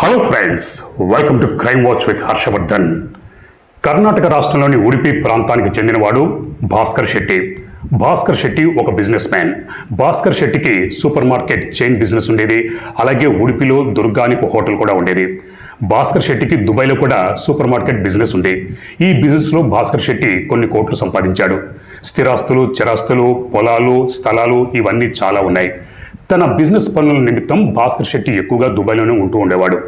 Hello friends welcome to crime watch with Harshavardhan Karnataka రాష్ట్రంలోని ఉడిపి ప్రాంతానికి చెందినవాడు భాస్కర్ శెట్టి. భాస్కర్ శెట్టి ఒక బిజినెస్ మ్యాన్ భాస్కర్ శెట్టికి సూపర్ మార్కెట్ చైన్ బిజినెస్ ఉండేది. అలాగే ఉడిపిలో దుర్గానికి హోటల్ కూడా ఉండేది. భాస్కర్ శెట్టికి దుబాయ్లో కూడా సూపర్ మార్కెట్ బిజినెస్ ఉంది. ఈ బిజినెస్లో భాస్కర్ శెట్టి కొన్ని కోట్లు సంపాదించాడు. స్థిరాస్తులు చిరాస్తులు పొలాలు స్థలాలు ఇవన్నీ చాలా ఉన్నాయి. తన బిజినెస్ పనుల నిమిత్తం భాస్కర్ శెట్టి ఎక్కువగా దుబాయ్లోనే ఉంటూ ఉండేవాడు.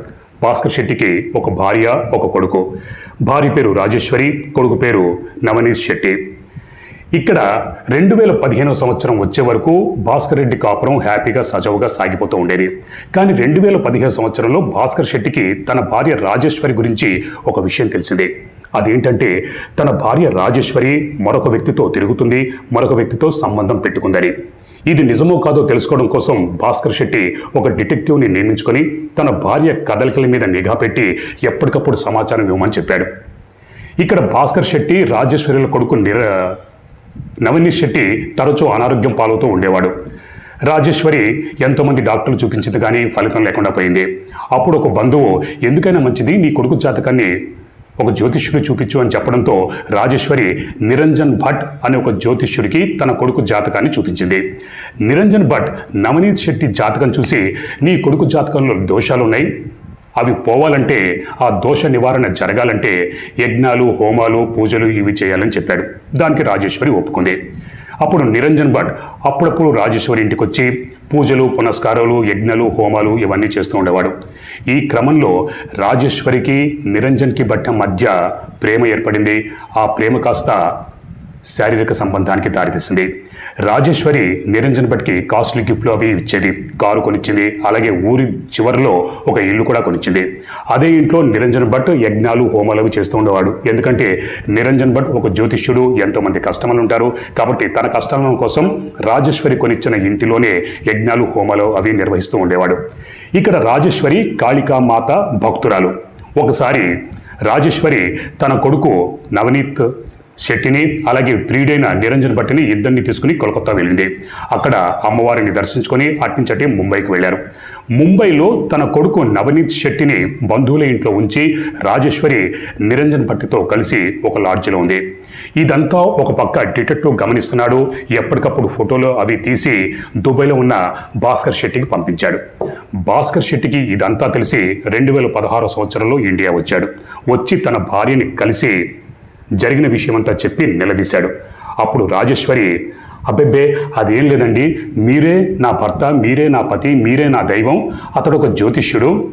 భాస్కర్ శెట్టికి ఒక భార్య ఒక కొడుకు. భార్య పేరు రాజేశ్వరి కొడుకు పేరు నవనీష్ శెట్టి. ఇక్కడ రెండు వేల పదిహేనవ సంవత్సరం వచ్చే వరకు భాస్కర్ రెడ్డి కాపురం హ్యాపీగా సజావుగా సాగిపోతూ ఉండేది. కానీ రెండు వేల పదిహేను సంవత్సరంలో భాస్కర్ శెట్టికి తన భార్య రాజేశ్వరి గురించి ఒక విషయం తెలిసింది. అదేంటంటే తన భార్య రాజేశ్వరి మరొక వ్యక్తితో తిరుగుతుంది మరొక వ్యక్తితో సంబంధం పెట్టుకుందని. ఇది నిజమో కాదో తెలుసుకోవడం కోసం భాస్కర్ శెట్టి ఒక డిటెక్టివ్ని నియమించుకొని తన భార్య కదలికల మీద నిఘా పెట్టి ఎప్పటికప్పుడు సమాచారం ఇవ్వమని చెప్పాడు. ఇక్కడ భాస్కర్ శెట్టి రాజేశ్వరుల కొడుకు నిర నవనీష్ శెట్టి తరచూ అనారోగ్యం పాలవుతూ ఉండేవాడు. రాజేశ్వరి ఎంతోమంది డాక్టర్లు చూపించింది కానీ ఫలితం లేకుండా పోయింది. అప్పుడు ఒక బంధువు ఎందుకైనా మంచిది నీ కొడుకు జాతకాన్ని ఒక జ్యోతిష్యుడు చూపించు అని చెప్పడంతో రాజేశ్వరి నిరంజన్ భట్ అనే ఒక జ్యోతిష్యుడికి తన కొడుకు జాతకాన్ని చూపించింది. నిరంజన్ భట్ నవనీత్ శెట్టి జాతకం చూసి నీ కొడుకు జాతకంలో దోషాలున్నాయి. అవి పోవాలంటే ఆ దోష నివారణ జరగాలంటే యజ్ఞాలు హోమాలు పూజలు ఇవి చేయాలని చెప్పాడు. దానికి రాజేశ్వరి ఒప్పుకుంది. అప్పుడు నిరంజన్ భట్ అప్పుడప్పుడు రాజేశ్వరి ఇంటికి వచ్చి పూజలు పునస్కారాలు యజ్ఞాలు హోమాలు ఇవన్నీ చేస్తూ ఉండేవాడు. ఈ క్రమంలో రాజేశ్వరికి నిరంజన్కి భట్ట మధ్య ప్రేమ ఏర్పడింది. ఆ ప్రేమ కాస్త శారీరక సంబంధానికి దారితీసింది. రాజేశ్వరి నిరంజన్ భట్కి కాస్ట్లీ గిఫ్ట్లు అవి ఇచ్చేది కారు కొనిచ్చింది అలాగే ఊరి చివరిలో ఒక ఇల్లు కూడా కొనిచ్చింది. అదే ఇంట్లో నిరంజన్ భట్ యజ్ఞాలు హోమాలు అవి చేస్తూ ఉండేవాడు. ఎందుకంటే నిరంజన్ భట్ ఒక జ్యోతిష్యుడు ఎంతోమంది కస్టమర్లు ఉంటారు. కాబట్టి తన కష్టాల కోసం రాజేశ్వరి కొనిచ్చిన ఇంటిలోనే యజ్ఞాలు హోమాలు అవి నిర్వహిస్తూ ఉండేవాడు. ఇక్కడ రాజేశ్వరి కాళికా మాత భక్తురాలు. ఒకసారి రాజేశ్వరి తన కొడుకు నవనీత్ శెట్టిని అలాగే ప్రియుడైన నిరంజన్ భట్టిని ఇద్దరిని తీసుకుని కోల్కతా వెళ్ళింది. అక్కడ అమ్మవారిని దర్శించుకొని అట్నుంచటి ముంబైకి వెళ్ళారు. ముంబైలో తన కొడుకు నవనీత్ శెట్టిని బంధువుల ఇంట్లో ఉంచి రాజేశ్వరి నిరంజన్ భట్టితో కలిసి ఒక లాడ్జిలో ఉంది. ఇదంతా ఒక పక్క డిటెక్టివ్ గమనిస్తున్నాడు. ఎప్పటికప్పుడు ఫోటోలు అవి తీసి దుబాయ్లో ఉన్న భాస్కర్ శెట్టికి పంపించాడు. భాస్కర్ శెట్టికి ఇదంతా తెలిసి రెండు వేల పదహారో సంవత్సరంలో ఇండియా వచ్చాడు. వచ్చి తన భార్యని కలిసి జరిగిన విషయమంతా చెప్పి నిలదీశాడు. అప్పుడు రాజేశ్వరి అబ్బెబ్బే అదేం లేదండి. మీరే నా భర్త మీరే నా పతి మీరే నా దైవం. అతడు ఒక జ్యోతిష్యుడు.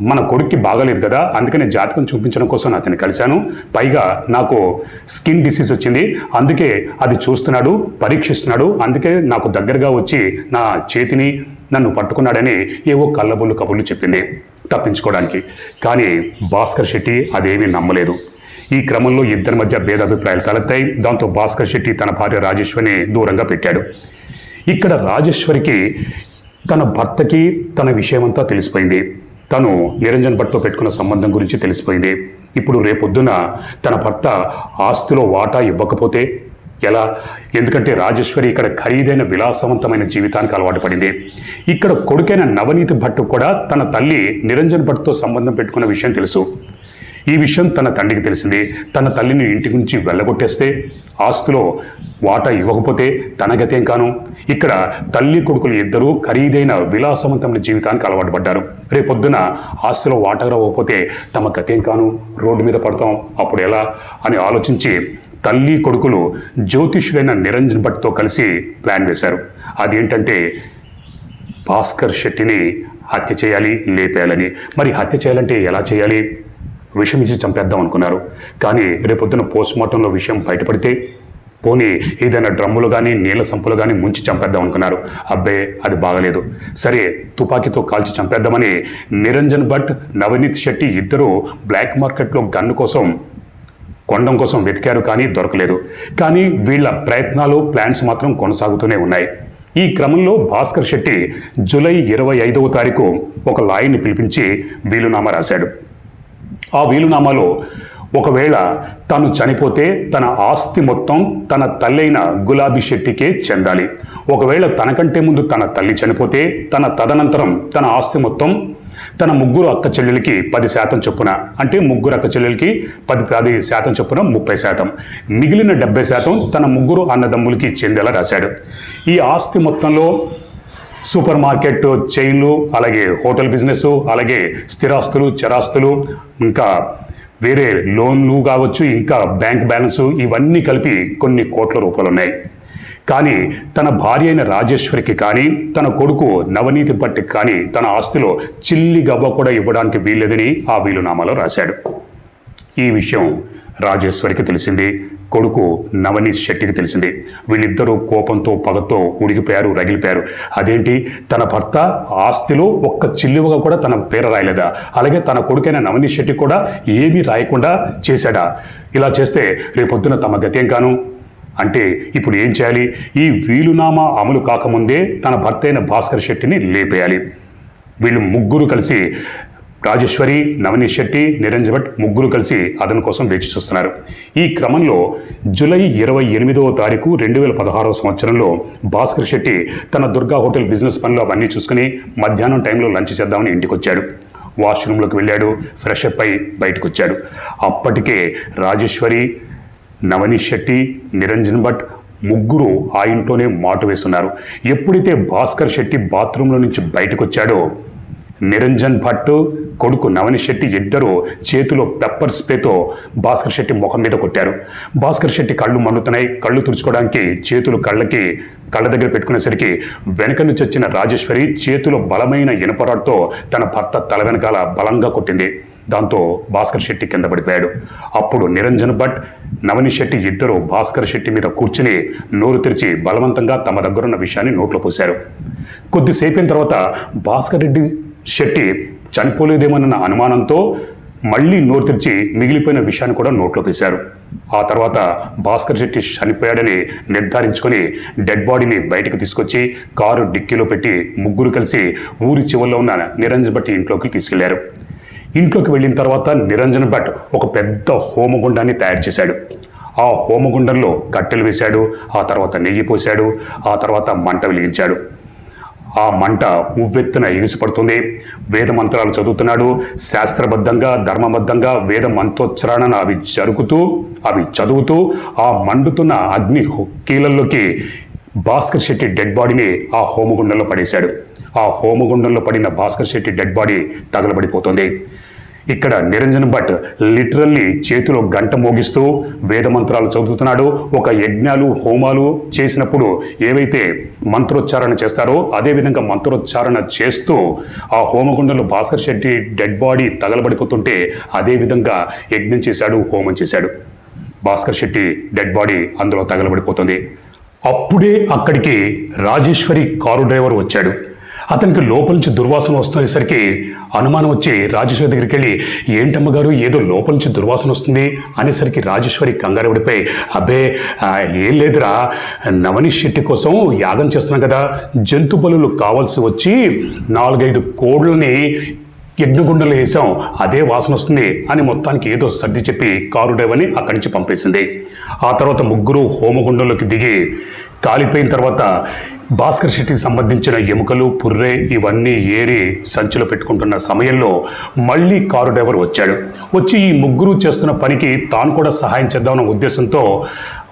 మన కొడుక్కి బాగలేదు కదా. అందుకనే జాతకం చూపించడం కోసం అతన్ని కలిశాను. పైగా నాకు స్కిన్ డిసీజ్ వచ్చింది. అందుకే అది చూస్తున్నాడు పరీక్షిస్తున్నాడు. అందుకే నాకు దగ్గరగా వచ్చి నా చేతిని నన్ను పట్టుకున్నాడని ఏవో కళ్ళబొల్లు కబుర్లు చెప్పింది. తప్పించుకోవడానికి. కానీ భాస్కర్ శెట్టి అదేమీ నమ్మలేదు. ఈ క్రమంలో ఇద్దరి మధ్య భేదాభిప్రాయాలు తలెత్తాయి. దాంతో భాస్కర్ శెట్టి తన భార్య రాజేశ్వరిని దూరంగా పెట్టాడు. ఇక్కడ రాజేశ్వరికి తన భర్తకి తన విషయమంతా తెలిసిపోయింది. తను నిరంజన్ భట్తో పెట్టుకున్న సంబంధం గురించి తెలిసిపోయింది. ఇప్పుడు రేపొద్దున తన భర్త ఆస్తిలో వాటా ఇవ్వకపోతే ఎలా? ఎందుకంటే రాజేశ్వరి ఇక్కడ ఖరీదైన విలాసవంతమైన జీవితానికి అలవాటు పడింది. ఇక్కడ కొడుకైన నవనీత్ భట్ కూడా తన తల్లి నిరంజన్ భట్తో సంబంధం పెట్టుకున్న విషయం తెలుసు. ఈ విషయం తన తండ్రికి తెలిసింది. తన తల్లిని ఇంటి నుంచి వెళ్ళగొట్టేస్తే ఆస్తిలో వాటా ఇవ్వకపోతే తన గతేం కాను? ఇక్కడ తల్లి కొడుకులు ఇద్దరూ ఖరీదైన విలాసవంతమైన జీవితానికి అలవాటు పడ్డారు. రేపొద్దున ఆస్తిలో వాటా ఇవ్వకపోతే తమ గతేం కాను? రోడ్డు మీద పడతాం. అప్పుడు ఎలా? అని ఆలోచించి తల్లి కొడుకులు జ్యోతిష్యుడైన నిరంజన్ భట్తో కలిసి ప్లాన్ వేశారు. అదేంటంటే భాస్కర్ శెట్టిని హత్య చేయాలి లేపేయాలని. మరి హత్య చేయాలంటే ఎలా చేయాలి? విషం ఇచ్చి చంపేద్దాం అనుకున్నారు. కానీ రేపొద్దున పోస్ట్ మార్టంలో విషయం బయటపడితే పోనీ ఏదైనా డ్రమ్ములు కానీ నీళ్ళ సంపులు కానీ ముంచి చంపేద్దాం అనుకున్నారు. అబ్బే అది బాగలేదు. సరే తుపాకీతో కాల్చి చంపేద్దామని నిరంజన్ భట్ నవనీత్ శెట్టి ఇద్దరూ బ్లాక్ మార్కెట్లో గన్ను కోసం కొండం కోసం వెతికారు కానీ దొరకలేదు. కానీ వీళ్ళ ప్రయత్నాలు ప్లాన్స్ మాత్రం కొనసాగుతూనే ఉన్నాయి. ఈ క్రమంలో భాస్కర్ శెట్టి జూలై ఇరవై ఐదవ తారీఖు ఒక లాయర్ని పిలిపించి వీలునామా రాశాడు. ఆ వీలునామాలో ఒకవేళ తను చనిపోతే తన ఆస్తి మొత్తం తన తల్లైన గులాబీ శెట్టికే చెందాలి. ఒకవేళ తనకంటే ముందు తన తల్లి చనిపోతే తన తదనంతరం తన ఆస్తి మొత్తం తన ముగ్గురు అక్క చెల్లెలకి పది శాతం చొప్పున అంటే ముగ్గురు అక్క చెల్లెలకి పది పది శాతం చొప్పున ముప్పై శాతం. మిగిలిన డెబ్బై శాతం తన ముగ్గురు అన్నదమ్ములకి చెందేలా రాశాడు. ఈ ఆస్తి మొత్తంలో సూపర్ మార్కెట్ చైన్లు అలాగే హోటల్ బిజినెస్ అలాగే స్థిరాస్తులు చరాస్తులు ఇంకా వేరే లోన్లు కావచ్చు ఇంకా బ్యాంక్ బ్యాలెన్స్ ఇవన్నీ కలిపి కొన్ని కోట్ల రూపాయలు ఉన్నాయి కానీ తన భార్య అయిన రాజేశ్వరికి కానీ తన కొడుకు నవనీతి భట్టికి కానీ తన ఆస్తిలో చిల్లి గవ్వ కూడా ఇవ్వడానికి వీల్లేదని ఆ వీలునామాలో రాశాడు. ఈ విషయం రాజేశ్వరికి తెలిసింది. కొడుకు నవనీత్ శెట్టికి తెలిసింది. వీళ్ళిద్దరూ కోపంతో పగతో ఉడిగిపోయారు రగిలిపోయారు. అదేంటి? తన భర్త ఆస్తిలో ఒక్క చిల్లువగా కూడా తన పేరు రాయలేదా? అలాగే తన కొడుకైన నవనీత్ శెట్టి కూడా ఏమీ రాయకుండా చేశాడా? ఇలా చేస్తే రేపొద్దున తమ గతేం కాను? అంటే ఇప్పుడు ఏం చేయాలి? ఈ వీలునామా అమలు కాకముందే తన భర్త అయిన భాస్కర్ శెట్టిని లేపేయాలి. వీళ్ళు ముగ్గురు కలిసి రాజేశ్వరి నవనీత్ శెట్టి నిరంజన్ భట్ ముగ్గురు కలిసి అతని కోసం వేచి చూస్తున్నారు. ఈ క్రమంలో జూలై ఇరవై ఎనిమిదవ తారీఖు రెండు వేల పదహారవ సంవత్సరంలో భాస్కర్ శెట్టి తన దుర్గా హోటల్ బిజినెస్ పనులు అవన్నీ చూసుకుని మధ్యాహ్నం టైంలో లంచ్ చేద్దామని ఇంటికి వచ్చాడు వాష్రూమ్లోకి వెళ్ళాడు ఫ్రెష్ అప్ అయి బయటకు వచ్చాడు అప్పటికే రాజేశ్వరి నవనీత్ శెట్టి నిరంజన్ భట్ ముగ్గురు ఆ ఇంట్లోనే మాటు వేస్తున్నారు ఎప్పుడైతే భాస్కర్ శెట్టి బాత్రూంలో నుంచి బయటకు వచ్చాడో నిరంజన్ భట్ కొడుకు నవని శెట్టి ఇద్దరు చేతిలో పెప్పర్ స్ప్రేతో భాస్కర్ శెట్టి ముఖం మీద కొట్టారు. భాస్కర్ శెట్టి కళ్ళు మండుతున్నాయి. కళ్ళు తుడుచుకోవడానికి చేతులు కళ్ళకి కళ్ళ దగ్గర పెట్టుకునేసరికి వెనక నుంచి వచ్చిన రాజేశ్వరి చేతిలో బలమైన ఇనపరాడుతో తన భర్త తల వెనకాల బలంగా కొట్టింది. దాంతో భాస్కర్ శెట్టి కింద పడిపోయాడు. అప్పుడు నిరంజన్ భట్ నవని శెట్టి ఇద్దరు భాస్కర్ శెట్టి మీద కూర్చుని నోరు తెరిచి బలవంతంగా తమ దగ్గరున్న విషయాన్ని నోట్లో పోశారు. కొద్దిసేపైన తర్వాత భాస్కర్ రెడ్డి శెట్టి చనిపోలేదేమన్న అనుమానంతో మళ్ళీ నోరు తెరిచి మిగిలిపోయిన విషయాన్ని కూడా నోట్లో వేశారు. ఆ తర్వాత భాస్కర్ శెట్టి చనిపోయాడని నిర్ధారించుకొని డెడ్ బాడీని బయటకు తీసుకొచ్చి కారు డిక్కీలో పెట్టి ముగ్గురు కలిసి ఊరి చివరిలో ఉన్న నిరంజన్ భట్ ఇంట్లోకి తీసుకెళ్ళారు. ఇంట్లోకి వెళ్ళిన తర్వాత నిరంజన్ భట్ ఒక పెద్ద హోమగుండాన్ని తయారు చేశాడు. ఆ హోమగుండంలో కట్టెలు వేశాడు ఆ తర్వాత నెయ్యి పోశాడు ఆ తర్వాత మంట వెలిగించాడు. ఆ మంట ఉవ్వెత్తున ఎగిసిపడుతుంది. వేద మంత్రాలు చదువుతున్నాడు. శాస్త్రబద్ధంగా ధర్మబద్ధంగా వేద మంత్రోచ్చరణను అవి జరుగుతూ అవి చదువుతూ ఆ మండుతున్న అగ్ని కీలల్లోకి భాస్కర్ శెట్టి డెడ్ బాడీని ఆ హోమగుండంలో పడేశాడు. ఆ హోమగుండంలో పడిన భాస్కర్ శెట్టి డెడ్ బాడీ తగలబడిపోతుంది. ఇక్కడ నిరంజన్ భట్ లిటరల్లీ చేతిలో గంట మోగిస్తూ వేదమంత్రాలు చదువుతున్నాడు. ఒక యజ్ఞాలు హోమాలు చేసినప్పుడు ఏవైతే మంత్రోచ్చారణ చేస్తారో అదేవిధంగా మంత్రోచ్చారణ చేస్తూ ఆ హోమగుండంలో భాస్కర్ శెట్టి డెడ్ బాడీ తగలబడిపోతుంటే అదేవిధంగా యజ్ఞం చేశాడు హోమం చేశాడు. భాస్కర్ శెట్టి డెడ్ బాడీ అందులో తగలబడిపోతుంది. అప్పుడే అక్కడికి రాజేశ్వరి కారు డ్రైవర్ వచ్చాడు. అతనికి లోపల నుంచి దుర్వాసన వస్తునేసరికి అనుమానం వచ్చి రాజేశ్వరి దగ్గరికి వెళ్ళి ఏంటమ్మ గారు ఏదో లోపల నుంచి దుర్వాసన వస్తుంది? అనేసరికి రాజేశ్వరి కంగారపడిపోయి అబ్బే ఏం లేదురా నవనీష్ శెట్టి కోసం యాగం చేస్తున్నాం కదా జంతు బలులు కావాల్సి వచ్చి నాలుగైదు కోడ్లని యజ్ఞగుండంలో వేసాం అదే వాసన వస్తుంది అని మొత్తానికి ఏదో సర్ది చెప్పి కారు డ్రైవర్ని అక్కడి నుంచి పంపేసింది. ఆ తర్వాత ముగ్గురు హోమగుండంలోకి దిగి కాలిపోయిన తర్వాత భాస్కర్ శెట్టికి సంబంధించిన ఎముకలు పుర్రె ఇవన్నీ ఏరి సంచిలో పెట్టుకుంటున్న సమయంలో మళ్ళీ కారు డ్రైవర్ వచ్చాడు. వచ్చి ఈ ముగ్గురు చేస్తున్న పనికి తాను కూడా సహాయం చేద్దామన్న ఉద్దేశంతో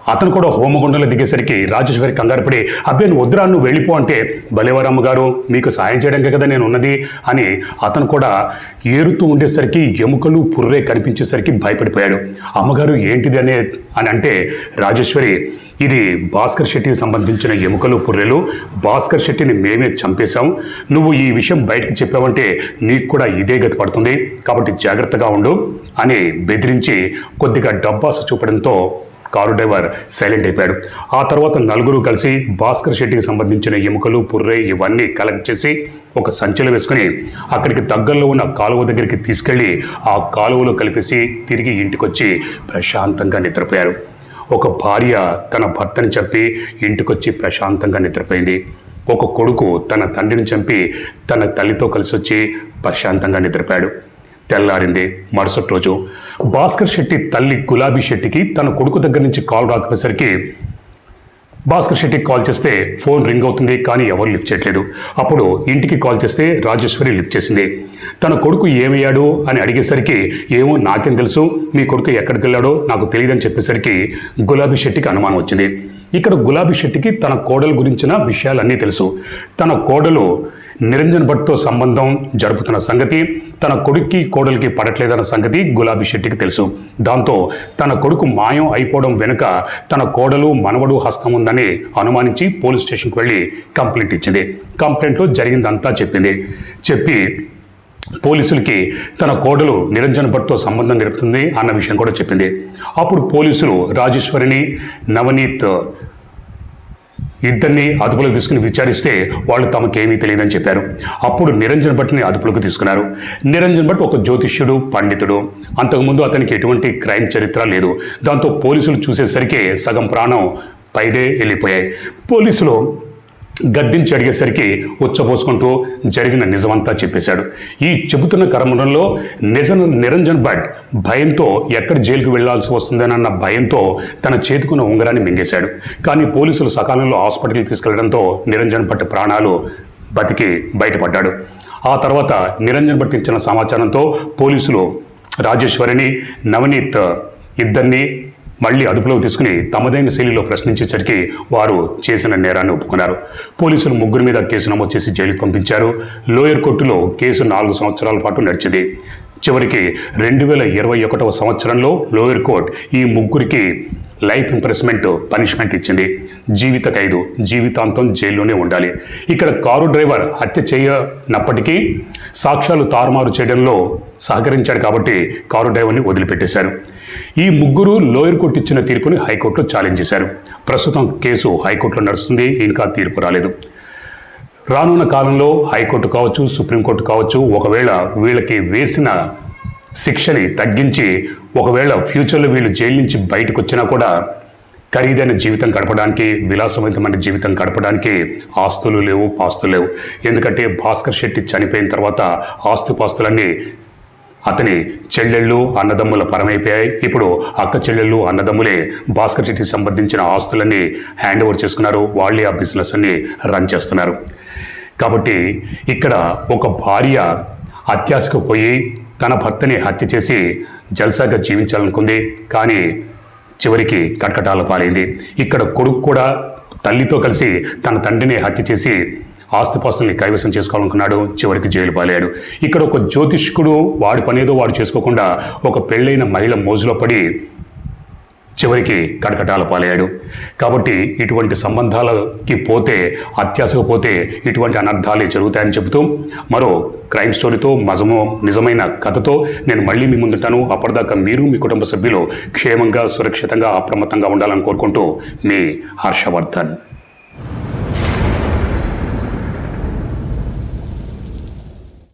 అతను కూడా హోమగుండంలో దిగేసరికి రాజేశ్వరి కంగారుపడి పడి నువ్వు వద్దురా నువ్వు వెళ్ళిపో అంటే బలేవరమ్మ గారు మీకు సాయం చేయడానికి కదా నేను ఉన్నది అని అతను కూడా ఏరుతూ ఉండేసరికి ఎముకలు పుర్రే కనిపించేసరికి భయపడిపోయాడు. అమ్మగారు ఏంటిది అనే అని అంటే రాజేశ్వరి ఇది భాస్కర్ శెట్టికి సంబంధించిన ఎముకలు పుర్రెలు. భాస్కర్ శెట్టిని మేమే చంపేశాం. నువ్వు ఈ విషయం బయటికి చెప్పావంటే నీకు కూడా ఇదే గతి పడుతుంది. కాబట్టి జాగ్రత్తగా ఉండు అని బెదిరించి కొద్దిగా డబ్బాస చూపడంతో కారు డ్రైవర్ సైలెంట్ అయిపోయాడు. ఆ తర్వాత నలుగురు కలిసి భాస్కర్ శెట్టికి సంబంధించిన ఎముకలు పుర్రె ఇవన్నీ కలెక్ట్ చేసి ఒక సంచిలో వేసుకుని అక్కడికి దగ్గరలో ఉన్న కాలువ దగ్గరికి తీసుకెళ్ళి ఆ కాలువలో కలిపేసి తిరిగి ఇంటికొచ్చి ప్రశాంతంగా నిద్రపోయారు. ఒక భార్య తన భర్తని చంపి ఇంటికొచ్చి ప్రశాంతంగా నిద్రపోయింది. ఒక కొడుకు తన తండ్రిని చంపి తన తల్లితో కలిసి వచ్చి ప్రశాంతంగా నిద్రపోయాడు. తెల్లారింది మరుసటి రోజు. భాస్కర్ శెట్టి తల్లి గులాబీ శెట్టికి తన కొడుకు దగ్గర నుంచి కాల్ రాకపోయేసరికి భాస్కర్ శెట్టి కాల్ చేస్తే ఫోన్ రింగ్ అవుతుంది కానీ ఎవరు లిఫ్ట్ చేయట్లేదు. అప్పుడు ఇంటికి కాల్ చేస్తే రాజేశ్వరి లిఫ్ట్ చేసింది. తన కొడుకు ఏమయ్యాడు అని అడిగేసరికి ఏమో నాకేం తెలుసు మీ కొడుకు ఎక్కడికి వెళ్ళాడో నాకు తెలియదని చెప్పేసరికి గులాబీ శెట్టికి అనుమానం వచ్చింది. ఇక్కడ గులాబీ శెట్టికి తన కోడలు గురించిన విషయాలన్నీ తెలుసు. తన కోడలు నిరంజన్ భట్తో సంబంధం జరుపుతున్న సంగతి తన కొడుక్కి కోడలికి పడట్లేదన్న సంగతి గులాబీ శెట్టికి తెలుసు. దాంతో తన కొడుకు మాయం అయిపోవడం వెనుక తన కోడలు మనవడు హస్తం ఉందని అనుమానించి పోలీస్ స్టేషన్కి వెళ్ళి కంప్లైంట్ ఇచ్చింది. కంప్లైంట్లో జరిగిందంతా చెప్పింది. చెప్పి పోలీసులకి తన కోడలు నిరంజన్ భట్తో సంబంధం నిలుపుతుంది అన్న విషయం కూడా చెప్పింది. అప్పుడు పోలీసులు రాజేశ్వరిని నవనీత్ ఇద్దరిని అదుపులోకి తీసుకుని విచారిస్తే వాళ్ళు తమకేమీ తెలియదని చెప్పారు. అప్పుడు నిరంజన్ భట్ని అదుపులోకి తీసుకున్నారు. నిరంజన్ భట్ ఒక జ్యోతిష్యుడు పండితుడు. అంతకుముందు అతనికి ఎటువంటి క్రైమ్ చరిత్ర లేదు. దాంతో పోలీసులు చూసేసరికి సగం ప్రాణం పైదే వెళ్ళిపోయాయి. పోలీసులు గద్దించి అడిగేసరికి ఉచ్చపోసుకుంటూ జరిగిన నిజమంతా చెప్పేశాడు. ఈ చెబుతున్న క్రమంలో నిజం నిరంజన్ భట్ భయంతో ఎక్కడ జైలుకు వెళ్ళాల్సి వస్తుందనన్న భయంతో తన చేతుకున్న ఉంగరాన్ని మింగేశాడు. కానీ పోలీసులు సకాలంలో హాస్పిటల్కి తీసుకెళ్ళడంతో నిరంజన్ భట్ ప్రాణాలు బతికి బయటపడ్డాడు. ఆ తర్వాత నిరంజన్ భట్ ఇచ్చిన సమాచారంతో పోలీసులు రాజేశ్వరిని నవనీత్ ఇద్దరిని మళ్ళీ అదుపులోకి తీసుకుని తమదైన శైలిలో ప్రశ్నించేసరికి వారు చేసిన నేరాన్ని ఒప్పుకున్నారు. పోలీసులు ముగ్గురు మీద కేసు నమోదు చేసి జైలుకు పంపించారు. లోయర్ కోర్టులో కేసు నాలుగు సంవత్సరాల పాటు నడిచింది. చివరికి రెండు వేల ఇరవై ఒకటవ సంవత్సరంలో లోయర్ కోర్ట్ ఈ ముగ్గురికి లైఫ్ ఇంప్రెస్మెంట్ పనిష్మెంట్ ఇచ్చింది. జీవిత ఖైదు జీవితాంతం జైల్లోనే ఉండాలి. ఇక్కడ కారు డ్రైవర్ హత్య చేయనప్పటికీ సాక్ష్యాలు తారుమారు చేయడంలో సహకరించాడు కాబట్టి కారు డ్రైవర్ని వదిలిపెట్టేశారు. ఈ ముగ్గురు లోయర్ కోర్టు ఇచ్చిన తీర్పుని హైకోర్టులో ఛాలెంజ్ చేశారు. ప్రస్తుతం కేసు హైకోర్టులో నడుస్తుంది ఇంకా తీర్పు రాలేదు. రానున్న కాలంలో హైకోర్టు కావచ్చు సుప్రీంకోర్టు కావచ్చు ఒకవేళ వీళ్ళకి వేసిన శిక్షని తగ్గించి ఒకవేళ ఫ్యూచర్లో వీళ్ళు జైలు నుంచి బయటకు వచ్చినా కూడా ఖరీదైన జీవితం గడపడానికి విలాసవంతమైన జీవితం గడపడానికి ఆస్తులు లేవు పాస్తులు లేవు. ఎందుకంటే భాస్కర్ శెట్టి చనిపోయిన తర్వాత ఆస్తుపాస్తులన్నీ అతని చెల్లెళ్ళు అన్నదమ్ముల పరమైపోయాయి. ఇప్పుడు అక్క చెల్లెళ్ళు అన్నదమ్ములే భాస్కర్ శెట్టికి సంబంధించిన ఆస్తులన్నీ హ్యాండ్ ఓవర్ చేసుకున్నారు. వాళ్ళే ఆ బిజినెస్ అన్ని రన్ చేస్తున్నారు. కాబట్టి ఇక్కడ ఒక భార్య అత్యాశకు పోయి తన భర్తని హత్య చేసి జల్సాగా జీవించాలనుకుంది. కానీ చివరికి కటకటాల పాలైంది. ఇక్కడ కొడుకు కూడా తల్లితో కలిసి తన తండ్రిని హత్య చేసి ఆస్తిపాస్తుల్ని కైవసం చేసుకోవాలనుకున్నాడు. చివరికి జైలు పాలయ్యాడు. ఇక్కడ ఒక జ్యోతిష్కుడు వాడి పనేదో వాడు చేసుకోకుండా ఒక పెళ్ళైన మహిళ మోజులో పడి చివరికి కటకటాల పాలయ్యాడు. కాబట్టి ఇటువంటి సంబంధాలకి పోతే అత్యాశకు పోతే ఇటువంటి అనర్థాలే జరుగుతాయని చెబుతూ మరో క్రైమ్ స్టోరీతో మజమో నిజమైన కథతో నేను మళ్ళీ మీ ముందుంటాను. అప్పటిదాకా మీరు మీ కుటుంబ సభ్యులు క్షేమంగా సురక్షితంగా అప్రమత్తంగా ఉండాలని కోరుకుంటూ మీ హర్షవర్ధన్.